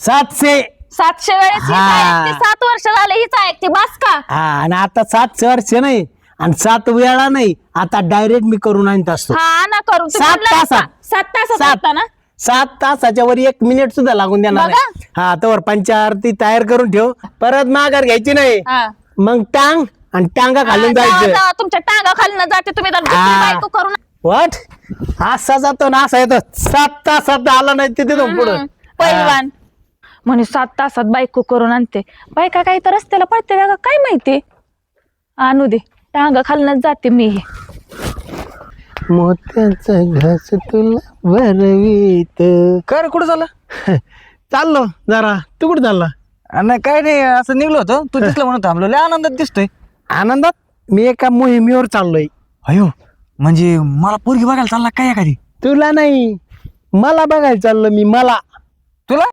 सातशे. सातशे वेळेस हीच हा. ऐकते सात वर्ष झाले हीच ऐकते बस का? हा आणि आता सातशे वर्ष नाही आणि सात वेळा नाही आता डायरेक्ट मी करून आणत असतो. हा ना करू तू सात म्हणला तासात. नसता. सात तासात सात. होता ना? सात तासाच्या वर एक मिनिट सुद्धा लागून देणार बघा. नाही. हा तवर पंचारती तयार करून ठेव. परत माघार घ्यायची नाही. हा. मग टांग आणि टांगा घालून हा, जावा, जायचं. जावा, तुमच्या टांगा खालनं जाते तुम्ही तर दुसरी हा. बायको करून वाट असा जातो ना असा येतो. सात तासात आला नाही तिथे पुढं. हम्म, पहिलवान म्हणे सात तासात बायको करून आणते. बायका काही तर रस्त्याला पडते का काय माहिती? आणू दे टांगा खालनच जाते मी हे. मोत्याचा घास तुला भरवीत. काय रे कुठं झालं चाललो जरा. तू कुठं चालला? नाही काय नाही असं निघलो होतो. तू दिसलं म्हणून थांबलो. लय आनंदात दिसतोय. आनंदात? मी एका मोहिमेवर चाललोय. अयो म्हणजे मला पोरगी बघायला चालला काय एखादी? तुला नाही मला बघायला चाललो मी मला. तुला?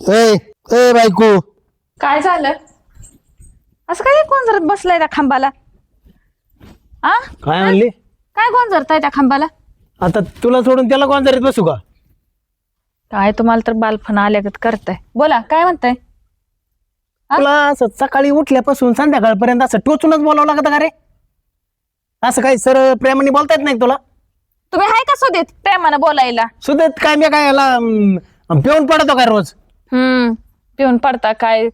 ए ए बायको. काय झालं? असं काय गोंजरत बसलाय त्या खांबाला? आ? काय म्हणली? काय गोंजरताय त्या खांबाला? आता तुला सोडून त्याला कोण बसू का? काय तुम्हाला तर बालफण आल्यागत करताय. बोला काय म्हणताय? हा? तुला असं सकाळी उठल्यापासून संध्याकाळपर्यंत असं टोचूनच बोलावं लागतं का रे? असं काही सर प्रेमाने बोलता येत नाही का तुला? तुम्ही हाय का सुदेत प्रेमानं बोलायला? सुद्धा काय मी काय याला अं, पिऊन पडतो काय रोज? हम्म. पिऊन पडता काय?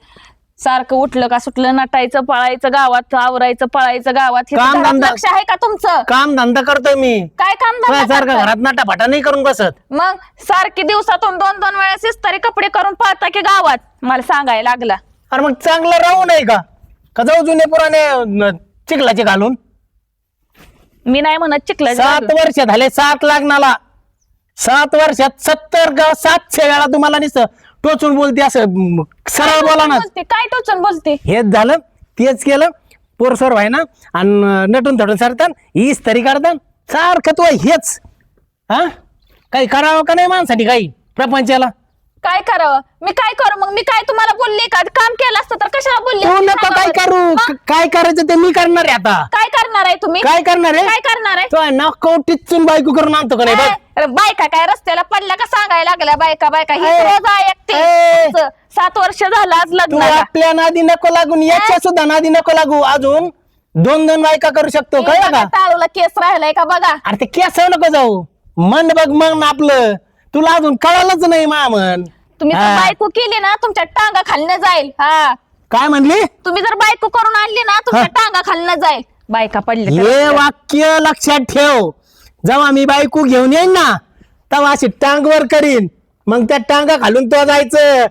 सारखं उठलं का सुटलं नटायचं पळायचं गावात आवरायचं पळायचं गावात हे काम धंदा- लक्ष आहे का तुमचं? काम धंदा करतोय मी. काय काम धंदा सारखं करताय? घरात नाटाफाटा नाही करून बसत. मग सारखी दिवसातून दोन दोन वेळेस इस्त्री कपडे करून पळता की गावात? मला सांगायला लागला. अरे मग चांगलं राहू नाही का? का जाऊ जुने पुराणे न, चिखलाचे घालून? मी नाही म्हणत चिकला सात वर्ष झाले सात लग्नाला. सात वर्षात सत्तर का सातशे वेळा तुम्हाला नुसतं टोचून बोलते असं सरळ बोला ना. बोलते? काय टोचून बोलते? हेच झालं तेच केलं पोरसोर व्हाय ना आणि नटून थटून सरतात हीच तरी करतात सारखं तू हेच हा? काही करावं का नाही माणसाठी काही प्रपंचाला? काय करावं? मी काय करू? मग मी काय तुम्हाला बोलले का? काम केलं असतं तर कशाला बोलले? तू असते नको काय? करू? मग? काय करायचं ते मी करणार आहे आता. काय करणार आहे तुम्ही? काय करणार आहे? काय करणार आहे? तो नाक टिचून बायको करून आणतो का नाही? बघ. बायका काय रस्त्याला पडल्या का सांगायला लागल्या? बायका बायका ही ए, रोज ए. ऐकते सात वर्ष झालं आज तू लग्नाला. आपल्या नादी नको लागून याच्या सुद्धा नादी नको लागू. अजून दोन दोन बायका करू शकतो हे कळलं बघा, का केस राहिलाय का बघा? अरे ते केस नको जाऊ. मन बघ मन आपलं. तुला अजून कळालंच नाही मा मन तुम्ही जर हा. बायको केली ना तुमच्या टांगा खालनं जाईल. हा. काय म्हणली? तुम्ही जर बायको करून आणली ना तुमच्या हा. टांगा खालनं जाईल. बायका पडली हे वाक्य लक्षात ठेव. जेव्हा मी बायको घेऊन येईन ना तेव्हा अशी टांगवर करीन. मग त्या टांगा घालून तो जायचं.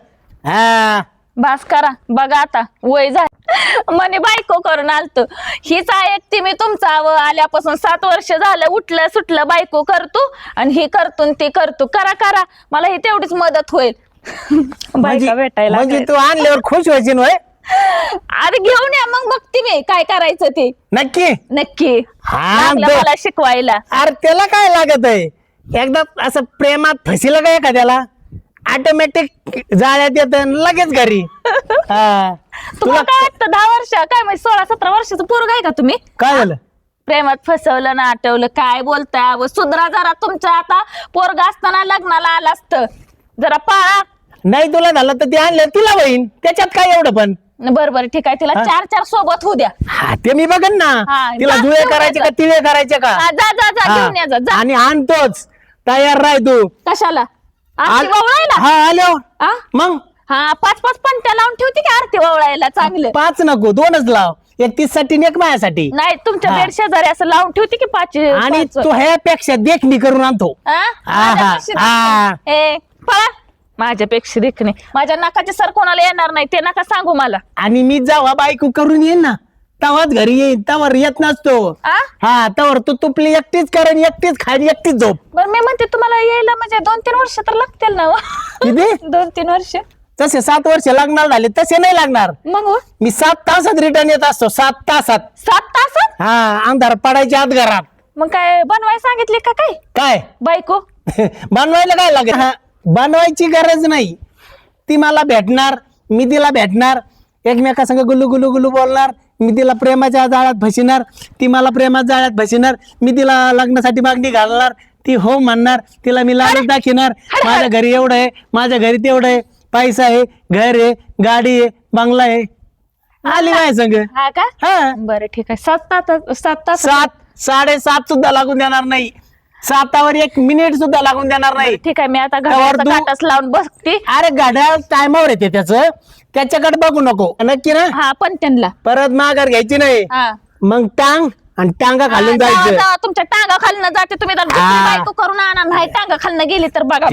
हा. बास करा बघा आता वय झालं. म्हणे बायको करून आलतो. हीच ऐकते मी तुमचा व आल्यापासून सात वर्ष झालं उठलं सुटलं बायको करतो आणि ही करतो आणि ती करतो. करा करा. मला ही तेवढीच मदत होईल. म्हणजे बायका भेटायला म्हणजे. तू आणल्यावर खुश व्हायची नव्हे अरे घेऊन या मग बघते मी काय करायचं ते. नक्की? नक्की. हा, लागलं ब- मला शिकवायला. अरे त्याला काय लागत आहे एकदा असं प्रेमात फसिलं का एखाद्याला? ऑटोमॅटिक जाळ्यात येत लगेच घरी. हा. तुम्हाला काय वाटतं दहा वर्ष काय म्हणजे सोळा सतरा वर्षाचं पोरग आहे का तुम्ही? काय झालं? प्रेमात फसवलं ना आठवलं काय बोलताय अहो, सुधरा जरा तुमच्या आता पोरग असताना लग्नाला आलं असतं. जरा पाळा. नाही तुला झालं तर ते आणलं तुला बहीण. त्याच्यात काय एवढं पण? बरं बरं ठीक आहे. तिला हा? चार चार सोबत होऊ द्या. हा ते मी बघन ना. हा, तिला जा, जुळे घेऊन करायचे का यायचं. तिळे करायचे का? हा, जा जा जा हा. घेऊन या जा जा. आणि आणतोच तयार राह तू. कशाला? आरती ववळायला हा आलो हा? मग हा पाच पाच पंट्या लावून ठेवते की आरती ववळायला चांगलं पाच नको दोनच लाव एक तीससाठी आणि एक माझ्यासाठी नाही तुमच्या हा. बेड शेजारी असं लावून ठेवते की पाच आणि पाच. तू ह्यापेक्षा देखणी करून आणतो हा? हा, माझ्यापेक्षा हा. देखणे. ए, पळा माझ्यापेक्षा देखणे माझ्या नाकाचे सर कोणाला येणार नाही ते नका सांगू मला आणि मी जेव्हा बायको करून येईन ना तेव्हाच घरी येईन तवर येत नसतो. आ? हा तवर तू तुपली एकटीच करेन एकटीच खायची एकटीच झोप. बरं मी म्हणते तुम्हाला यायला म्हणजे दोन तीन वर्ष तर लागतील ना हो? किती? दोन तीन वर्ष. तसे सात वर्ष लागणार झाले तसे नाही लागणार. मग हो? मी सात तासात रिटर्न येत असतो सात तासात. सात तासात? हा अंधार पडायच्या आत घरात. मग काय बनवाय सांगितले का काय? काय? बायको? बनवायला काय लागेल? हा, बनवायची गरज नाही. ती मला भेटणार मी तिला भेटणार एकमेका संग गुल्लू गुल्लू गुल्लू बोलणार मी तिला प्रेमाच्या जाळ्यात फसिणार ती मला प्रेमाच्या जाळ्यात फसिणार मी तिला लग्नासाठी मागणी घालणार ती हो म्हणणार तिला मी लालच दाखिणार माझ्या घरी एवढं आहे माझ्या घरी तेवढं आहे पैसा आहे घर आहे गाडी आहे बंगला आहे. आली काय संग. हा का? हा. बरं ठीक आहे. सात तास सात तास सात साडेसात सुद्धा लागून देणार नाही. सातावर एक मिनिट सुद्धा लागून देणार नाही. ठीक आहे. मी आता त्यावर घराचा तू- काटाच लावून बसते. अरे गाड्या टायमावर येते त्याच. त्याच्याकडे बघू नको. नक्की ना? हा पण त्यांना. परत माघार घ्यायची नाही. हा. मग टांग आणि टांगा खालून जावा, जायचं. जावा, तुमच्या टांगा खालनं जाते तुम्ही. तर दुसरी हा. बायको करून आणा नाही टांगा खालनं गेली तर बघा.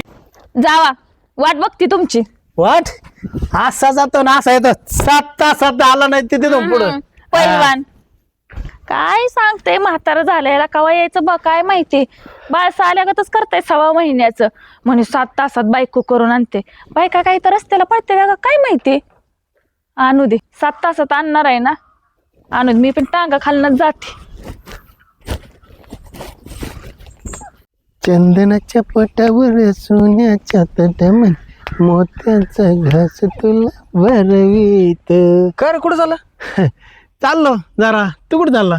जावा वाट बघती तुमची. वाट? असा जातो ना असा येतो. सात तासात आला नाही तिथे तो पुढं. हम्म, पैलवान काय सांगते म्हातारं झालंय. कवा यायचं बघ काय माहिती? बाळसा आल्यागतच करताय सव्वा महिन्याचं. म्हणे सात तासात बायको करून आणते. बायका काही तर रस्त्याला पडते का काय माहिती? आणू दे. सात तासात आणणार आहे ना? आणू दे. मी पण टांगा खालनच जाते. चंदनाच्या पटावर सोन्याच्या तटमन मोत्याचा घास तुला भरवीत. कर कुठं झालं चाललो जरा. तू कुठं चालला?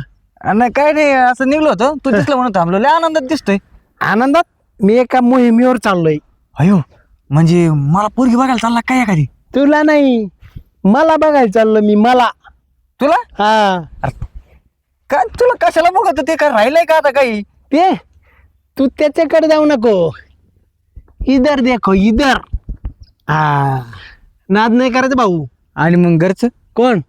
नाही काय नाही असं निघलो होतो. तू दिसलं म्हणून थांबलो. लय आनंदात दिसतोय. आनंदात? मी एका मोहिमेवर चाललोय. अयो म्हणजे मला पोरगी बघायला चालला काय एखादी? तुला नाही. मला बघायला चाललो मी मला. तुला? हा. काय तुला कशाला बघत? ते काय राहिलंय का आता काही? ते तू त्याच्याकडे जाऊ नको. इधर देखो इधर. हा. नाद नाही करायचं भाऊ. आणि मग घरचं? कोण?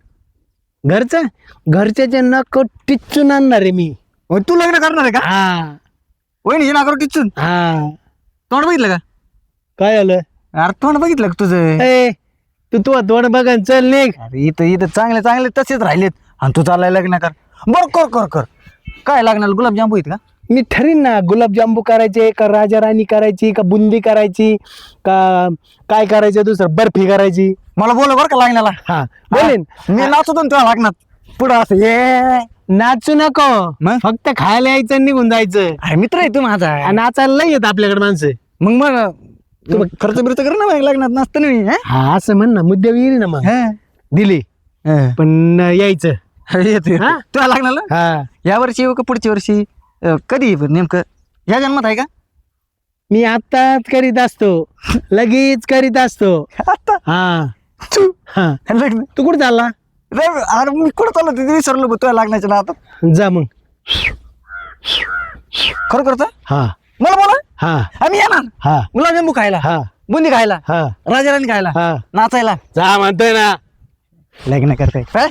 घरचं? घरच्याचे नक टिचून आणणार आहे मी. हो, तू लग्न करणार आहे का? हा. वहिनी नागर टिचून? हा. तोंड बघितलं का? काय आलं अरे तोंड बघितलं का तुझं? ए तू तू तोंड बघन चल निघ. अरे इथं इथं चांगले चांगले तसेच राहिलेत. आणि तू चाललाय लग्न कर. बर कर कर कर. काय लागणार गुलाबजामू आहेत का? मी ठरीन ना गुलाबजांबू करायचे का राजा राणी करायची का बुंदी करायची का काय करायचं दुसरं बर्फी करायची. मला बोल बरं का लागण्याला हा बोलेन. मी नाचतो ना तुला लागणार पुढं असं ये. नाचू नको. मग? फक्त खायला यायचं आणि निघून जायचं. अरे मित्र आहे तू माझा. आणि नाचायला नाही येत आपल्याकडे माणसं. मग मग तू खर्च बिर्च कर ना लग्नात नसतं ना मी हं? हा असं म्हण ना मुद्द्यावर येईल ना मग. हं. दिली. हं. पण यायचं. येतो. हा? तुला लागणार ना? हा. या वर्षी येऊ का पुढच्या वर्षी? अं, कधी येऊ नेमकं? या जन्मात आहे का? मी आताच करीत असतो. लगेच करीत असतो. आता? हा. तू? हा. लग्न? तू कुठं चालला? रे, अरे मी कुठं चाललो ते विसरलो बघ तुला लागण्याच्या ना आता जा मग. खरं करतो हा. मला बोला हा. आम्ही येणार हा. गुलाबजामू खायला. हा. बुंदी खायला. हा. राजाराणी खायला. हा. नाचायला. जा म्हणतोय ना. लग्न करताय. काय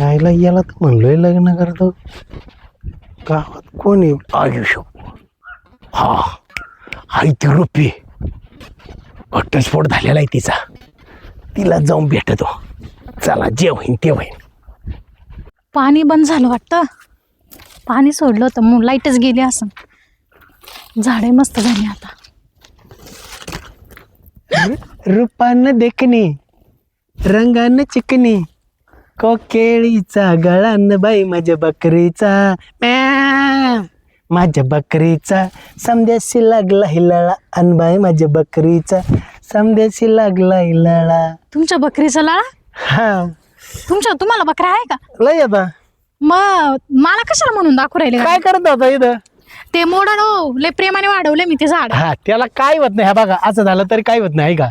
यायला याला तर म्हणलोय लग्न करतो. गावात कोण आहे आयुष्य हा. हाय ती रुपी. घटस्फोट झालेला आहे तिचा. तिला जाऊन भेटतो. चला जे होईन ते होईन पाणी बंद झालं वाटतं? पाणी सोडलं होतं मग लाईटच गेली असं झाडे मस्त झाली आता. रूपानं देखणे रंगानं चिकणे कोकेळीचा गळान बाई माझ्या बकरीचा. माझ्या बकरीचा. समद्याशी लागला हिलाळा अन बाई माझ्या बकरीचा. समद्याशी लागला हिलाळा तुमच्या बकरीचा लाळा? हा. तुमच्या तुम्हाला बकऱ्या आहे का? लय आता मग मला कशाला म्हणून दाखवू राहिले काय करत होता इथं? ते मोडा हो लय प्रेमाने वाढवले मी ते झाड. हा त्याला काय होत नाही हा बघा असं झालं तरी काय होत नाही का?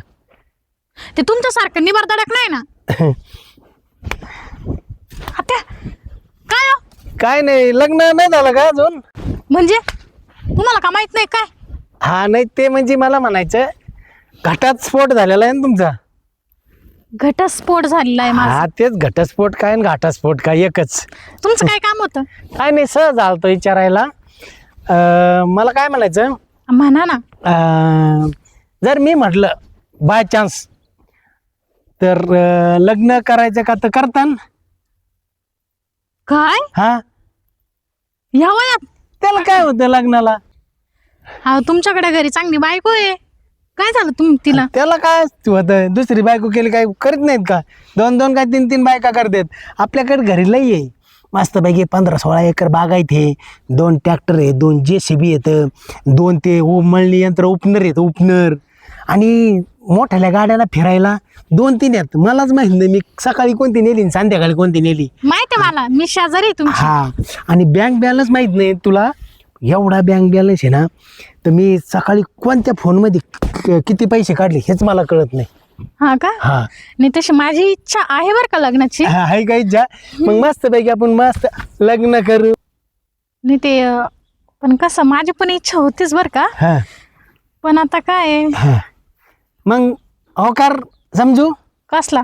ते तुमच्यासारखं निबार दडक नाही ना? आता काय हो? काय नाही लग्न नाही झालं का अजून? म्हणजे? तुम्हाला का माहीत नाही काय? हा नाही ते म्हणजे मला म्हणायचं घटात स्फोट झालेला आहे ना तुमचा? घटस्फोट झालेला आहे माझा. हा तेच घटस्फोट काय आणि घाटास्फोट काय एकच. तुमचं काय काम होतं? काय नाही सहज आलतो विचारायला. अं, मला काय म्हणायचं? म्हणा ना. अं, जर मी म्हटलं बाय चान्स तर अं, लग्न करायचं का तर करतान. काय? हा? या वयात? त्याला काय होतं लग्नाला? हा तुमच्याकडे घरी चांगली बायको आहे. काय झालं तुम तिला? त्याला काय होतं? दुसरी बायको केली काय करीत नाहीत का? दोन दोन काय तीन तीन बायका करतात. आपल्याकडे घरी लई आहे. मस्तपैकी पंधरा सोळा एकर बागायत आहे दोन ट्रॅक्टर आहे दोन जे सी बी येतं दोन ते उ- मळणी यंत्र उपनर येतं उपनर आणि मोठ्याल्या गाड्याला फिरायला दोन तीन आहेत. मलाच माहीत नाही मी सकाळी कोणती नेली आणि संध्याकाळी कोणती नेली. माहिती आहे मला. मी शेजारी आहे तुमची. हा. आणि बँक बॅलन्स माहीत नाही तुला. एवढा बँक बॅलन्स आहे ना तर मी सकाळी कोणत्या फोनमध्ये क- किती पैसे काढले हेच मला कळत नाही. हा का? हा. नाही तशी माझी इच्छा आहे बरं का लग्नाची. हा, हाय काय जा मग मस्त पैकी आपण मस्त लग्न करू. नाही ते अं, पण कसं माझी पण इच्छा होतीच बरं का? हा. पण आता काय? आहे, हा. मग होकार समजू? कसला?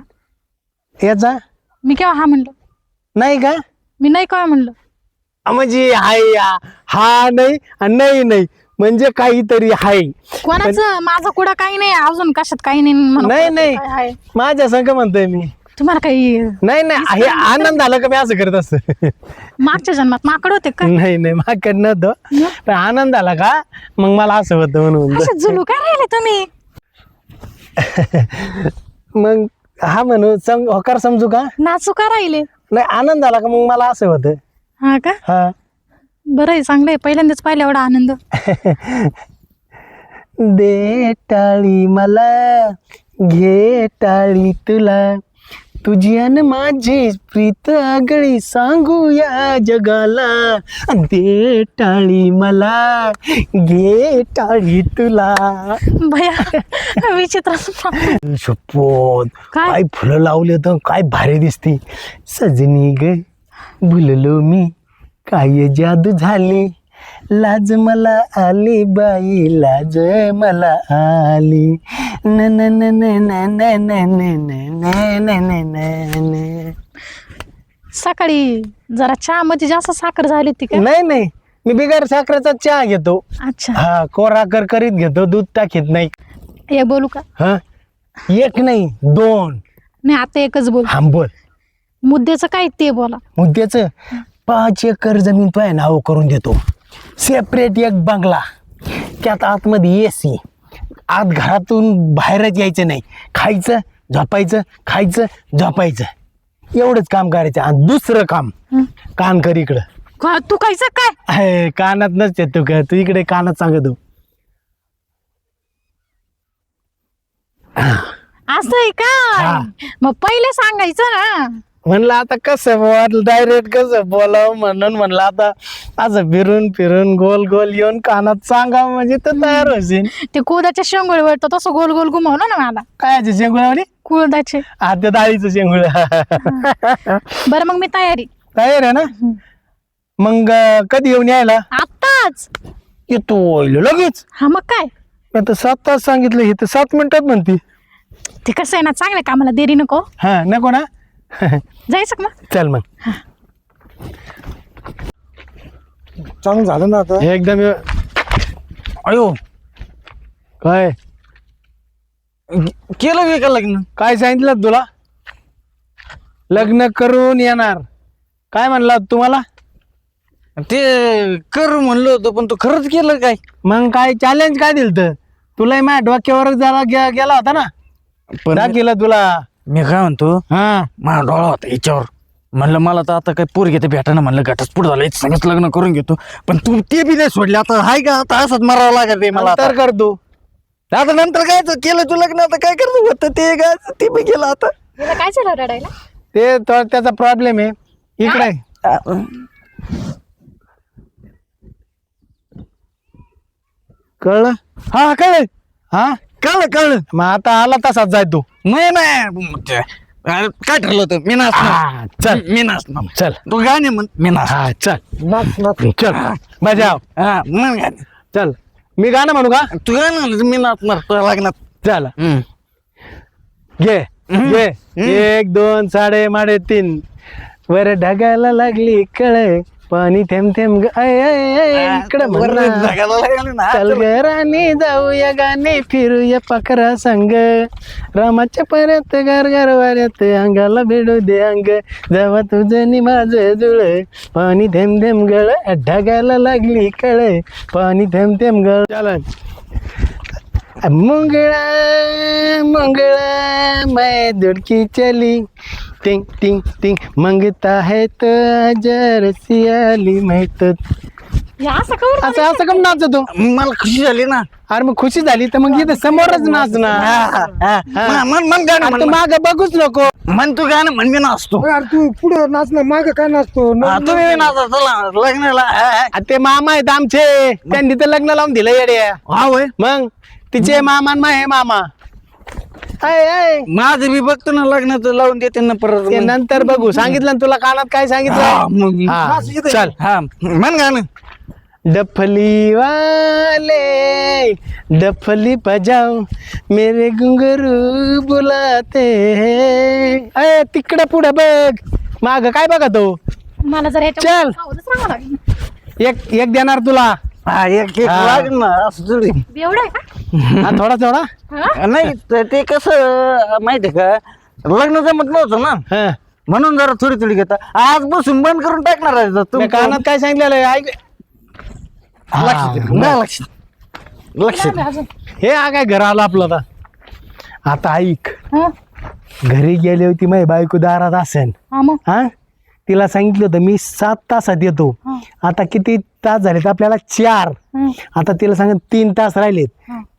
याचा? मी केव्हा हा म्हणलो? नाही का? मी नाही काय म्हणलं? अ, म्हणजे हाय या हा नाही नाही नाही. म्हणजे काहीतरी हाय. कोणाचं? माझं कुठं काही नाही अजून कशात काही नाही म्हणून नाही, नाही. काय आहे. माझ्या संग म्हणतोय मी. तुम्हाला काही नाही नाही. हे आनंद झाला का मी असं करत असत? मागच्या जन्मात माकड होते का? नाही नाही. मागकडे नव्हतं. पण आनंद आला का? मग मला असं होतं म्हणून. जुलू काय राहिले तुम्ही? मग हा म्हणू सम होकार समजू का? नाचू का राहिले? नाही आनंद आला का मग मला असं होतं? हा का? हा. बरं आहे चांगलं आहे. पहिल्यांदाच पाहिलं एवढा आनंद. दे टाळी मला घे टाळी तुला. तुझी अन माझी प्रीत आगळी सांगूया जगाला. दे टाळी मला घे टाळी तुला. भया विचित्र. शपथ. काय? काय फुलं लावले तर काय भारी दिसते. सजनी ग भुललो मी. काय जादू झाली लाज मला आली बाई लाज मला आली न न न न न न न न न न न न न न. सकाळी जरा चहा मध्ये जास्त साखर झाली होती का नाही नाही मी बिगर साखरेचा चहा घेतो अच्छा हा कोरा कर करीत घेतो दूध टाकीत नाही हे बोलू का हा एक नाही दोन नाही आता एकच बोल हा बोल मुद्द्याचं काय ते बोला मुद्द्याच पाच एकर जमीन तो आहे नाव करून देतो. सेपरेट एक बंगला त्यात आतमध्ये ए सी आत घरातून बाहेरच यायचं नाही. खायचं झोपायचं खायचं झोपायचं. एवढंच काम करायचं. आणि दुसरं काम हं. कान कर इकडं. का- तू कायचं काय? कानात नसते तू का? तू इकडे कानात सांगतो असं आहे हा. का मग पहिले सांगायचं ना. म्हणलं आता कसं डायरेक्ट कसं बोलावं म्हणून म्हणलं आता असं फिरून फिरून गोल गोल येऊन कानात सांगा म्हणजे तर तयार होशील. ते कुळदाच्या शेंगोळीवर तर तसं गोल गोल घुमावलं ना मला. काय शेंगुळावणी कुळदाचे आद्या डाळीचं शेंगुळ. बरं मग मी तयारी. तयार आहे ना? मग कधी येऊन यायला? आत्ताच. येतो ओयलो लगेच. हा मग काय? मी आता सात तास सांगितलं हे तर सात मिनिटात म्हणते. ते कसं आहे ना चांगल्या कामाला देरी नको. हा नको ना? जायचं का मग चल मग. चांगलं झालं ना आता. हे एकदम व्य- अयो. काय? केलं बी का लग्न? काय सांगितलं तुला? लग्न करून येणार. काय म्हणला तुम्हाला? ते कर म्हणलं होतं पण तू खरंच केलं काय? मग काय चॅलेंज काय दिलं तुला माझ्या डोक्यावर जरा गे- गेला होता ना? पण दाखिला तुला. मी काय म्हणतो हा. माझा डोळा होता याच्यावर. म्हणलं मला तर आता काही पोर घेते भेटा ना म्हणलं घटस्फोट झालं. याचं सगळंच लग्न करून घेतो. पण तू ते बी नाही सोडले. आता हाय का? आता असंच मरावं लागत आहे मला आता. तर करतो. आता नंतर काय तर केलं तू लग्न? आता काय करतो? होतं ते काय ते बी केलं आता. काय झालं रडायला? ते तो त्याचा प्रॉब्लेम आहे. इकडे. कळलं? हा कळलं. हा? कळलं कळलं मग आता आला तसाच जाय तू. नाही नाही. ते- अरे, काय ठरलं होतं? मी हा, नाचणार चल. मी नाचणार. चल. तू गाणे म्हण मी नाच हा चल. नाच नाच. चल. बजाव हा म्हण गाणे. चल. मी गाणं म्हणू का? तू गाणं म्हणलं मी नाचणार तुला लागणार. चल. हम्म. घे घे. एक दोन साडे माडे तीन. वर ढगायला लागली कळ. पाणी थेंब थेंब ग- आय, आय, आय, इकडं म्हण. चल ग राणी जाऊया गाणे फिरूया पाखरा संग. रामाच्या परत घर घर वाऱ्यात अंगाला भिडू दे अंग. जेव्हा तुझं नि माझं जुळ. पाणी थेंब थेंब गळ ढगायला लागली कळ. पाणी थेंब थेंब गळ. चाल. मंगळा मंगळा मैं दुडकी चली. टिंग टिंग टिंग. मंगता है तो जर सियाली मैं तो हे असं कवर असं असं कम नाचतो. मला खुशी झाली ना. अरे मग खुशी झाली तर मग इथं समोरच नाच ना मन- मन मन गाणं म्हण. माग बघूच नको. म्हण तू गाणं म्हण मी नाचतो. यार तू पुढे नाचणार माग काय नाचतो? हा, तुम्ही बी नाचा चला लग्नाला हा, हा. आ, ते मामा आहेत आमचे. त्यांनी तर लग्न लावून दिलं येडे हा होय. मग? तिचे मामा आणि माहे मामा. आहे. माझं बी बघतो ना लग्नाचं लावून देते ना परत ते नंतर बघू. सांगितलं ना तुला कानात काय हा, सांगितलं मग हा. चल. हा. म्हण गाणं. डफली वाले डफली बजाओ मेरे घुंगरू बुलाते हैं. अय तिकडे पुढे बघ. माग काय बघा तो मला जर ह्याच्या चल. सावधच राहावं लागेल. एक एक देणार तुला. हा एक हा. ना असं थोडी. एवढं आहे का? हा थोडा थोडा? हा? नाही तर ते कसं माहितीये का? लग्न जमत नव्हतं ना. हा. म्हणून जरा थोडी थोडी घेता. आज बसून बंद करून टाकणार आहे मी तुम्ही कानात काय सांगितलेलं आहे? ऐक. लक्ष. हा, नाही हे हा काय घर आलं आपलं आता? आता ऐक. हा? घरी गेली होती माझी बायको दारात असेल हा मग? हा? तिला सांगितलं होतं मी सात तासात येतो. आता किती तास झालेत? आपल्याला चार. आता तिला सांगत तीन तास राहिलेत.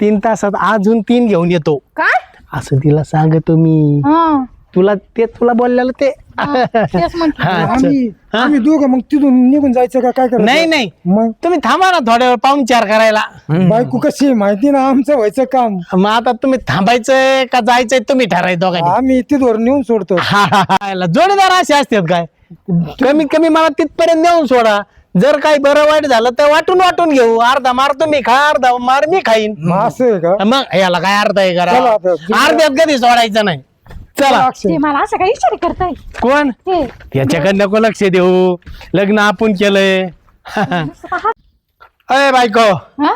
तीन तासात अजून तीन घेऊन येतो. काय? असं तिला सांगतो मी. हा. तुला ते तुला बोललेलं ते. तेच म्हणते. हा, चल. आम्ही? आम्ही दोघं मग तिथून निघून जायचं का? काय करायचं? नाही नाही. मग? तुम्ही थांबा ना थोड्या वेळ पाहून चार करायला. बायको कशी आहे? माहिती ना आमचं व्हायचं काम. मग आता तुम्ही थांबायचंय का जायचंय? तुम्ही ठराय दोघांनी. आम्ही तिथवर नेऊन सोडतो. हा, हा, हा, याला जोडीदार असे असतात काय? कमीत कमी मला तिथपर्यंत नेऊन सोडा. जर काही बरं वाईट झालं तर वाटून वाटून घेऊ. अर्धा मार तुम्ही खा अर्धा मार मी खाईन. मग असं आहे का? मग याला काय अर्थ आहे चला करा आता. अर्ध्यात कधी सोडायचं नाही. चला. ते मला असं काही इशारे करताय. कोण? ते. याच्याकडे नको लक्ष देऊ. लग्न आपण केलंय. अय बायको. हा?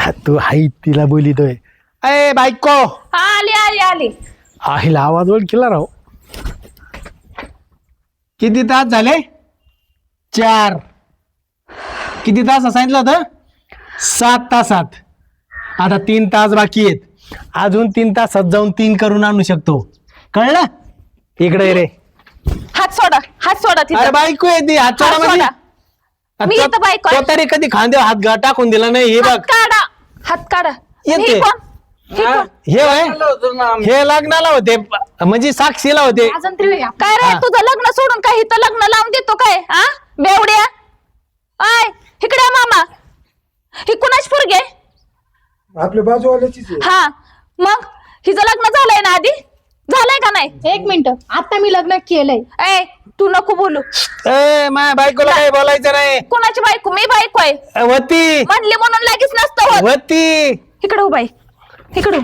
हा, तू हाई तिला बोलितोय. अय बायको. हा, आली आली आली. आईला आवाज ओळखीला राव. किती तास झाले? चार. किती तास सांगितलं होतं? सात तासात. आता तीन तास बाकी आहेत. अजून तीन तासात जाऊन तीन करून आणू शकतो. कळलं? इकडे ये रे. हात सोडा हात सोडा अरे तिथं बायको आहे ती हात हात सोडा म्हणजे. सोडा. मी इथं बायको आहे. तो तरी कधी खांद्यावर हात गा- टाकून दिला नाही हे हात बघ काढा हात काढा. येते. हे कोण? हे कोण? हे वय चाललो होतो ना आम्ही. हे लग्नाला होते. म्हणजे साक्षीला होते. अजून तरी. काय रे हा. तुझं लग्न सोडून काय इथं लग्न लावून देतो काय? हा? बेवड्या? आय इकडे ये मामा. ही कुणाच पोरगे आपल्या बाजूवाल्याचीच आहे. हा. मग हिचं लग्न झालंय ना आधी? झालंय का नाही? एक मिनिट. आता मी लग्न केलंय. ए तू नको बोलू. ए माझ्या बायकोला काही बोलायचं नाही. कोणाची बायको? मी बायको आहे. वती. म्हणली म्हणून लगेच नसतं होत. वती. इकडे बाई इकडे.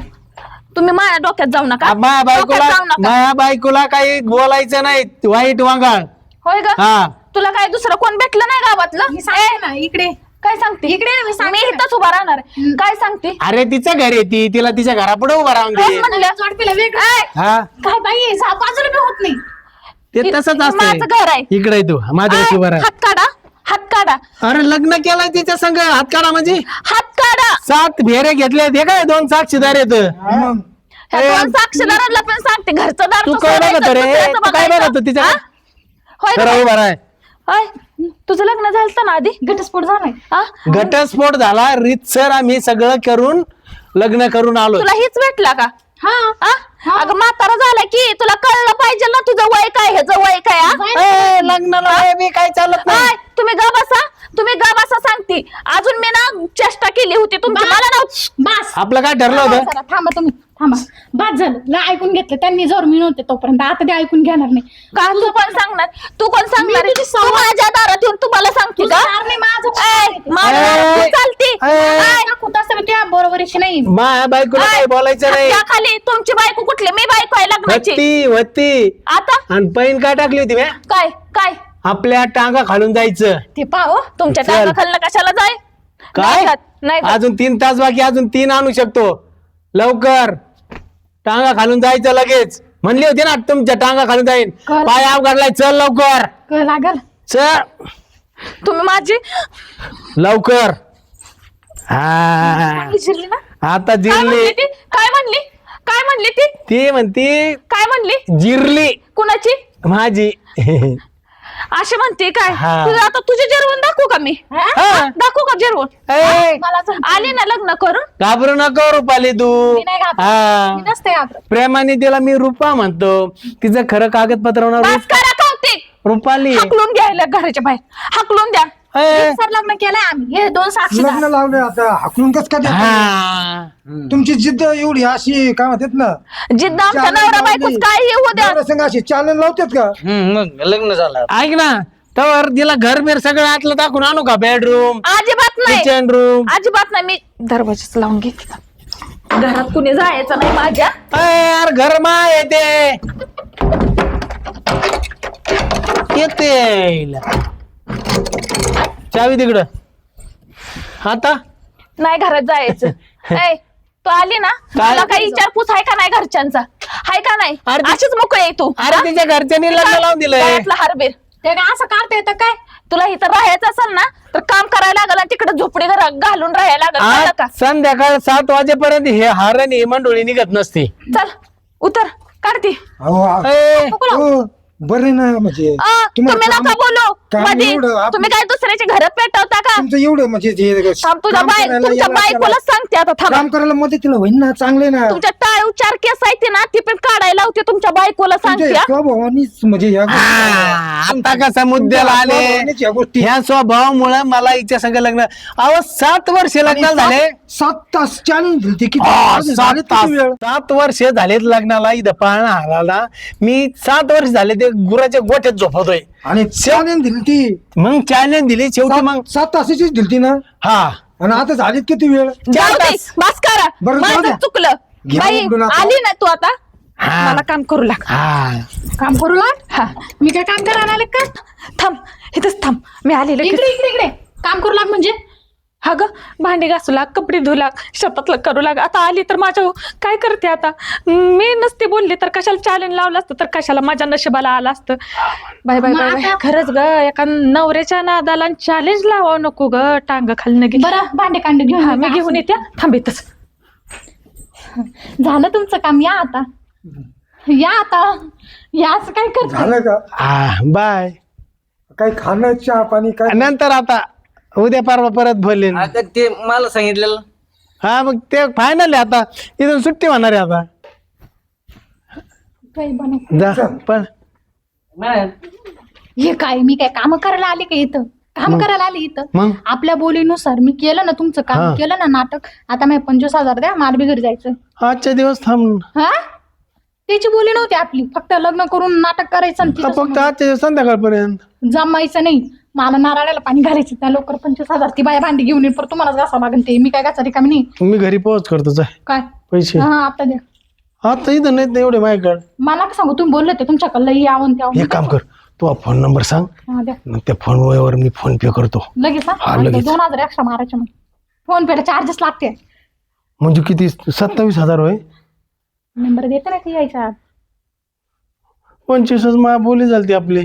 तुम्ही माझ्या डोक्यात जाऊ नका. माझ्या डोक्यात बायकोला जाऊ नका. माझ्या बायकोला काही बोलायचं नाही. वाईट वांगाळ. होय ग? हा. तुला काय दुसरं कोण भेटलं नाही गावातलं? सांगते ना इकडे. काय सांगते? इकडे ये, मी सांगते मी ना. इथंच उभा राहणार. काय सांगते? अरे तिचं घर येते तिला तिच्या घरापुढे उभा राहून काय दे म्हणलं? जोडपीला वेगळं. ऐ, हा. काय बाई सा- बाजूला बी होत नाही. ते हे- तसंच माझं घर आहे. असतं इकडे तू. माझ्या ऐ, उभा राह. हात काढा. हात काढा. अरे लग्न केलंय तिच्या संग. हात काढा म्हणजे. हात काढा. सात भेरे घेतले हे काय दोन साक्षीदार येत ह्या ए, दोन साक्षीदारांना पण सांगते घरचं दार तू तर काय सोडायचं, बघत रे? दुसऱ्याचं तू काय बघायचं. बघत तिच्या हा? होय का? उभा राह. ऐ, तुझं लग्न झालं ना आधी? घटस्फोट झालाय. हा? घटस्फोट झाला रीतसर आम्ही सगळं करून लग्न करून आलो तुला हीच भेटला का? हा. हा? अगं म्हातारा झाला की तुला कळलं पाहिजे ना तुझं वय काय ह्याचं वय काय हा? ए, लग्नाला वय बी काय चालत नाही. तुम्ही गा बसा. तुम्ही गा बसा सांगते. अजून मी ना चेष्टा केली होती तुमची. मला नव्हती. बस. आपलं काय ठरलं थांबा होतं जरा, थांबा तुम्ही थांबा. बाद झालं. ऐकून घेतलं. त्यांनी जर मी नव्हते तोपर्यंत. आता ते ऐकून घेणार नाही. का? तू कोण सांगणार? तू कोण सांगणार? मी तुझी तू माझ्या दारात येऊन तुम्हाला सांगते तुझं का? दार नाही, माझं ऐ, दार आहे. माझ्या ऐ, दारात तू चालती. ऐ. ऐ, दाखवत असतं त्या बरोबरीशी नाही. बायकोला बोलायचं नाही. खाली. तुमची बायको कुठली? मी बायको आहे लग्नाची. आता? आणि पैन काय टाकली होती म्या? काय? काय? आपल्या टांगा खालून जायचं. ते पाहो तुमच्या चल. टाका खालनं कशाला जाय? काय? नाही. अजून तीन तास बाकी अजून तीन आणू शकतो. लवकर. टांगा खालून जायचं लगेच. म्हणली होती ना तुमच्या टांगा खालून जाईन. पाय अवघडलाय चल लवकर. लागल चल. तुम्ही माझी? लवकर. हा. ना? आता काय जिरली. म्हणली ती? काय म्हणली? काय म्हणली ती? ती म्हणती काय म्हणली? जिरली. कुणाची? माझी. असे म्हणते काय? हा. तुझं आता तुझे जेवण दाखवू का मी? हा. दाखवू का जेवण? ए, मला जमतं. आली ना लग्न करून? घाबरू नको रुपाली तू. मी नाही घाबरत. हा. मी नसते घाबरत. प्रेमाने तिला मी रुपा म्हणतो. तिचं खरं कागदपत्र बस करा कौतिक. रुपाली. हकलून घ्यायला घराच्या बाहेर. हकलून द्या. ए, सर लग्न केलंय आम्ही. हे दोन साक्षीदार. लग्न लावले आता. हाकलून कस का देता? हा. तुमची जिद्द एवढी अशी काय म्हणतात ना? जिद्द आमच्या चालेल, नवरा लावली. बायकोच काय होऊ द्या. नवरा संग अशी चालन लावतात का? हम्म, मग लग्न झालं ऐक ना तर तिला घर मेर सगळं आतलं दाखवून आणू का बेडरूम अजिबात नाही. किचन रूम अजिबात नाही. मी दरवाजाच लावून घेतला घरात कुणी जायचं नाही माझ्या. यार घर मा येते. येते चावी तिकडं. आता? नाही घरात जायचं. ऐ तू आली ना? काय? तुला काही विचारपूस आहे का नाही घरच्यांचा? आहे का नाही? अरे ती- अशीच मोकळी आहे तू अरे तिच्या घरच्यांनी लग्न लावून दिलंय. गळ्यातला हारबीर. ते काय असं काढता येतं काय? तुला इथं राहायचं असेल ना तर काम करायला लागल तिकडे झोपडी घरा घालून राहायला लागल. कळलं आज का? संध्याकाळ सात वाजेपर्यंत हे हार आणि मंडोळी निघत नसते. चल उतर. काढती. अहो आ- ए, बरं ना म्हणजे. तुम्हाला तुम्ही नका काम- बोलू. काममध्ये एवढं आप- तुम्ही काय दुसऱ्याचे घर पेटवता का? तुमचं एवढं म्हणजे जे थांब तुझ्या काम बाय करायला तुमच्या याला बायकोला सांगते आता थांब. काम करायला मदतीला होईन ना चांगले ना. तुमच्या टाळ उच्चार केस आहे ना ती पण काढायला होते तुमच्या बायकोला सांगते तुमच्या हा. स्वभावानीच म्हणजे ह्या गोष्टी- आता कसा मुद्द्याला आले? गोष्टी ह्या स्वभावामुळे मला हिच्या संग लग्न अहो सात वर्ष लग्न झाले. सात तास चॅलेंज किती सात झाले तास सात वर्ष झालेत लग्नाला इथं पाळणा हाराला. मी सात वर्ष झाले ते गुराच्या गोठ्यात झोपवतोय. आणि चॅलेंज दिली ती. मग चॅलेंज दिली शेवटी मग सात- तासाचीच दिली ती ना? हा. आणि आता झालीत किती वेळ? जाऊ दे तास. बस करा. बरं, जाऊ माझं द्या. चुकलं. घ्या बाई उघडून आता. आली ना तू आता? हा. मला काम करू लाग. हा. काम करू लाग? हा. मी काय काम करायला आले का? थांब इथंच थांब. मी आले लगेच. इकडे इकडे इकडे काम करू लाग म्हणजे हा ग भांडी घासू लाग कपडे धुऊ लाग शेतातलं करू लाग. आता आली तर माझ्या काय करते आता? मी नसते बोलली तर कशाला चॅलेंज लावलं असतं? तर कशाला माझ्या नशिबाला आलं असतं? Bye bye bye? खरंच ग एका नवऱ्याच्या नादाला चॅलेंज लावावं नको ग टांग खाली घे. बरं भांडे कांडे घेऊन हा ये. मी घेऊन येते थांबितच झालं तुमचं काम या आता. या आता. या असं काय करत? झालं का? बाय. काही खाणं चहा पाणी काय? नंतर आता. उद्या परवा परत बोलेन आता ते मला सांगितलेलं. हा मग ते फायनल आहे आता. इथून सुट्टी होणार आहे आता. जा पण हे काय मी काय काम करायला आले का इथं? काम करायला आले इथं? मग? आपल्या बोलीनुसार मी केलं ना तुमचं हा. काम केलं ना नाटक. आता मी पंचवीस हजार द्या मारबी घरी जायचं. आजच्या दिवस थांब. हा? त्याची बोली नव्हती आपली. फक्त लग्न करून नाटक करायचं आणि फक्त आजच्या दिवस संध्याकाळपर्यंत. जमायचं नाही. मला नारळाला पाणी घालायचं त्या लवकर पंचवीस हजार ती बाया भांडी घेऊन येईल पर तुम्हालाच घासा लागेल ते. मी काय घासा रिकामी नाही. मी घरी पोहोच करतो जाय काय? पैसे. हा आता द्या आता इथं नाहीत ना एवढे माझ्याकडे. मला का सांगू तुम्ही बोलले ते तुमच्याकडलं यावं त्यावं. एक काम कर तू फोन नंबर सांग. हा द्या. मग त्या फोनवर मी फोन पे करतो. लगेच हा, हा लगेच. दोन हजार एक्स्ट्रा मारायचे मग. फोन पेला चार्जेस लागते. म्हणजे किती? सत्तावीस हजार होय? नंबर देते ना ती यायचा पंचवीस मा बोली झाली आपली.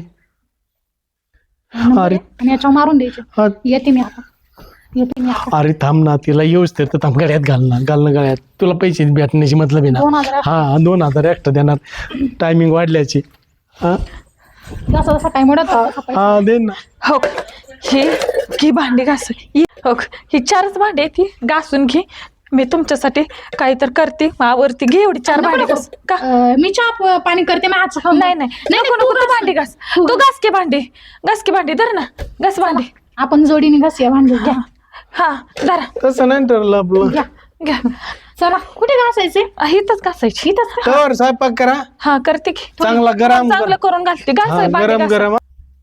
अरे. आणि याच्यावर मारून द्यायचे. येते मी आता. येते मी आता. अरे थांब ना तिला येऊच तर थांब गळ्यात घालणार घालणं गळ्यात. तुला पैसे भेटण्याची मतलब आहे दोन ना हजार. हा दोन हजार एक्स्ट्रा देणार. टायमिंग वाढल्याची. हा. जसा जसा टाइम वाढत तसा पैसा. हा दे ना. हो ही ही भांडी घास ही हो ही चारच भांडी आहे ती घासून घे. मी तुमच्यासाठी काही तर करते. मावरती घे एवढी चार भांडी. घास. का? अं, मी चहा प- पाणी करते हातचं खाऊन नाही नाही. नको नको तू भांडी घास. तू घास की भांडी. घास की भांडी. धर ना. घास भांडी. आपण जोडीने घासूया भांडी. घ्या हा धरा. तसं नाही ठरलं आपलं. घ्या. घ्या. चला कुठे घासायचे? हिथंच घासायची. इथंच का? तर स्वयंपाक करा. हा करते की. चांगला गरम चांगलं करून घालते. घास भांडी गरम घास. गरम.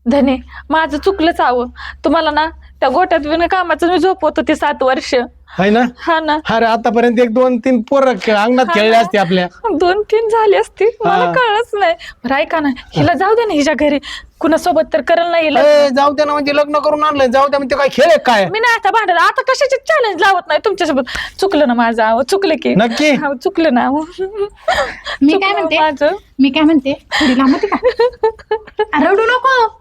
धने माझं चुकलंच आव तुम्हाला ना त्या गोट्यात विना कामाचं मी झोपवत होते सात वर्ष. आहे ना? हा ना. अरे आतापर्यंत एक दोन तीन पोरं खेळ अंगणात खेळले. असते आपल्या. दोन तीन झाली असती मला हा. कळलंच नाही. बरं ऐका ना. हिला जाऊ दे ना हिच्या घरी. कुणासोबत तर करल नाही हिला. ए, जाऊ द्या ना म्हणजे लग्न करून आणलंय. जाऊ द्या म्हणजे काय खेळ आहे काय? मी नाही आता भांडत. आता कशाचे चॅलेंज लावत नाही तुमच्यासोबत? चुकलं ना माझं अहो, चुकलं की. नक्की? हा, चुकलं ना. अहो. मी काय चुकलं म्हणते? माझं. मी काय म्हणते? थोडी लांब होती का रडू नको.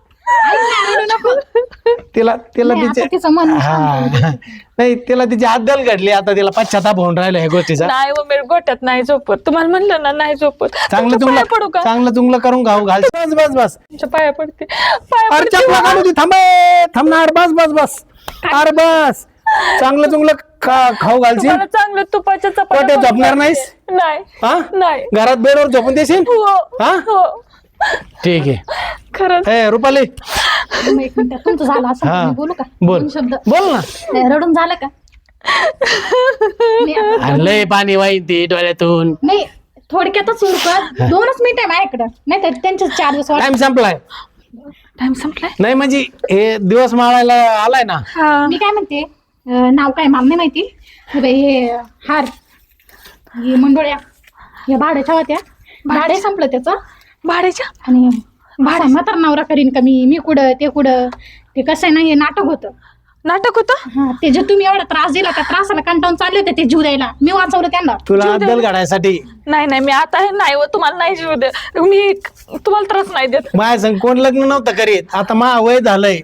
तिला तिला नाही, तिचे आता तिचं मन शांत हा नाही तिला तिची अद्दल घडली आता तिला पश्चाताप होऊन राहिला ह्या गोष्टीचा. नाही हो मी गोट्यात नाही झोपत. तुम्हाला म्हणलं ना नाही झोपत. चांगलं तुमच्या पाया पडू तुंगलं का? चांगलं तुंगलं करून घाऊ घाल. बस बस बस. तुमच्या पाया पडते. पाया अरे पडते चपला थांबे थांबणार बस बस बस. अरे बस. चांगलं तुंगलं खा खाऊ घालशील? तुम्हाला चांगलं तुपाच्या चपात्या झोपणार. नाहीस? नाही. हा? नाही. घरात बेडवर झोपून देशील? हो. हा? हो. ठीक आहे. खरंच. ए रुपाली. मग एक मिनिट तुमचं झालं असं हा. मी बोलू का? बोल. दोन शब्द. बोल ना. नाही, रडून झालं का? मी आता- अरे लय पाणी वाईन ती डोळ्यातून. नाही थोडक्यातच उरकत दोनच मिनिट आहे माझ्याकडं. नाही तर त्यांचे चार दिवस वाट टाइम संपलाय. टाइम संपलाय? नाही म्हणजे हे दिवस माळायला आलाय ना. मी काय म्हणते अं, नाव काय मला नाही माहिती. हे बाई, हे हार हे मंडोळ्या या भाड्याच्या होत्या. भाडे संपलं त्याचं. भाड्याच्या? आणि भाडा म्हातार नवरा करीन का मी? मी कुठं? ते कुठं? ते कसं आहे ना हे नाटक होतं. नाटक होतं? हा ते जे तुम्ही एवढा त्रास दिला त्या त्रासाला कंटाळून चालले होते ते जीव द्यायला. मी वाचवलं त्यांना. तुला अद्दल घडायसाठी नाही नाही मी आता हे नाही हो तुम्हाला नाही जीव दे मी तुम्हाला त्रास नाही देत. माझ्या संग कोण लग्न नव्हतं करीत. आता मा वय झालंय.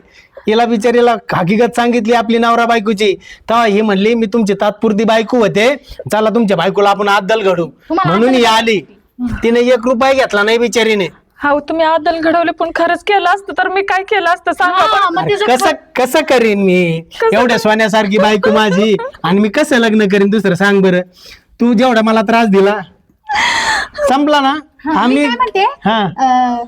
हिला बिचारीला हकीकत सांगितली आपली नवरा बायकोची. तेव्हा ही म्हणली मी तुमची तात्पुरती बायको होते. चला तुमच्या बायकोला आपण अद्दल घडू. तुम्हाला म्हणून ही आली. तिने एक रुपया घेतला नाही बिचारीने. हा तुम्ही आदल घडवले पण खरंच केलं असतं तर मी काय केलं असतं? सांगा हा, बरं. मग कसं कसं करीन मी? एवढ्या सोन्यासारखी बायको माझी. आणि मी कसं लग्न करीन दुसरं सांग बरं. तू जेवढा मला त्रास दिला. संपला ना? हा, मी आम्ही काय म्हणते? हा. अं,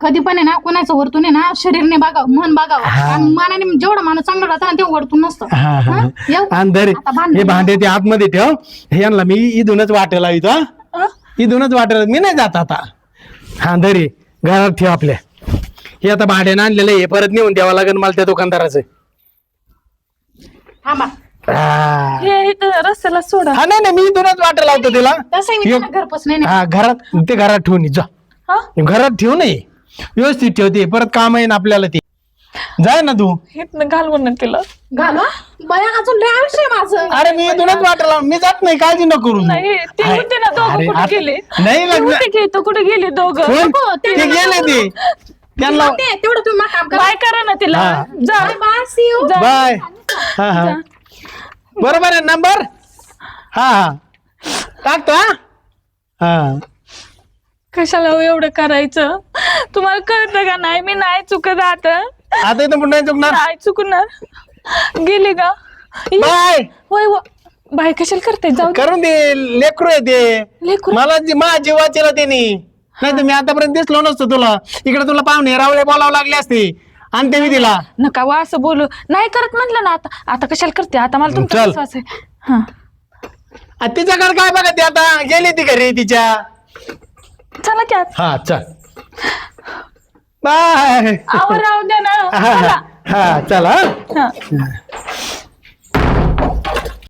कधी पण आहे ना कोणाचं वरतून आहे ना शरीरने बघावं मन बघावं आणि मनाने जेवढा माणूस चांगला राहतो ना ते वरतून नसतं. हा, हा. हा? येऊ? आणि दर आता भांडण हे भांडे ते आतमध्ये ठेव. हे यांना मी इथूनच वाटेला इथं? इथूनच वाटेला. मी नाही जात आता. हा दरी घरात ठेव आपल्या. हे आता भाड्यानं आणलेलं आहे, हे परत नेऊन द्यावं लागेल मला त्या दुकानदाराचं. थांबा. हा. हे इथं रस्त्याला सोडा. हा, नाही नाही मी इथूनच वाट लावतो तिला. तसंही मी यो- त्यांना घरपोच नाही नेत. हा घरात ते घरात ठेवून ये, जा. हा? घरात ठेवू नये. व्यवस्थित ठेवते. परत काम येईन आपल्याला ते. जाय ना तू. इथनं घालवून ना तिला. घालवा. बया अजून लय आयुष्य आहे माझं. अरे मी इथूनच वाट लावून मी जात नाही काळजी नको करू नाही ते होते ना दोघं अरे, कुठे आता- गेले? नाही ते लग्न. होते की इथं कुठे गेले दोघं? कोण? नको, ते ते गेले ते. त्यांना तेवढं तुम्ही मला काम करा. बाय करा ना तिला. हा. जा. बाय बाय सी यू जा. बाय. हा हा. बरोबर आहे नंबर? हा हा. टाकतो हा. हा. कशाला हो एवढं करायचं? तुम्हाला कळतं का नाही? मी नाही चुकत आता. आता इथं पुन्हा चुकणार? नाही चुकणार. गेली का? ये. बाय! होय हो. बाय कशाला करते जाऊ दे. करून दे लेकरू आहे ते. लेकरू? मला जी- मा जीव वाचेला त्यांनी. नाही तर मी आतापर्यंत दिसलो नसतो तुला. इकडे तुला पाहुणे रावळे बोलावं लागले असते. आणि ते मी दिला नका वा असं बोलू. नाही करत म्हणलं ना आता. आता कशाला करते? आता मला तुमचा चल. विश्वास आहे. हा. आणि तिच्याकडे काय बघा ते आता? गेली ती घरी तिच्या. चला की. हा चल. बाय. आवर राहू द्या ना. हा चला. हा. चला हा.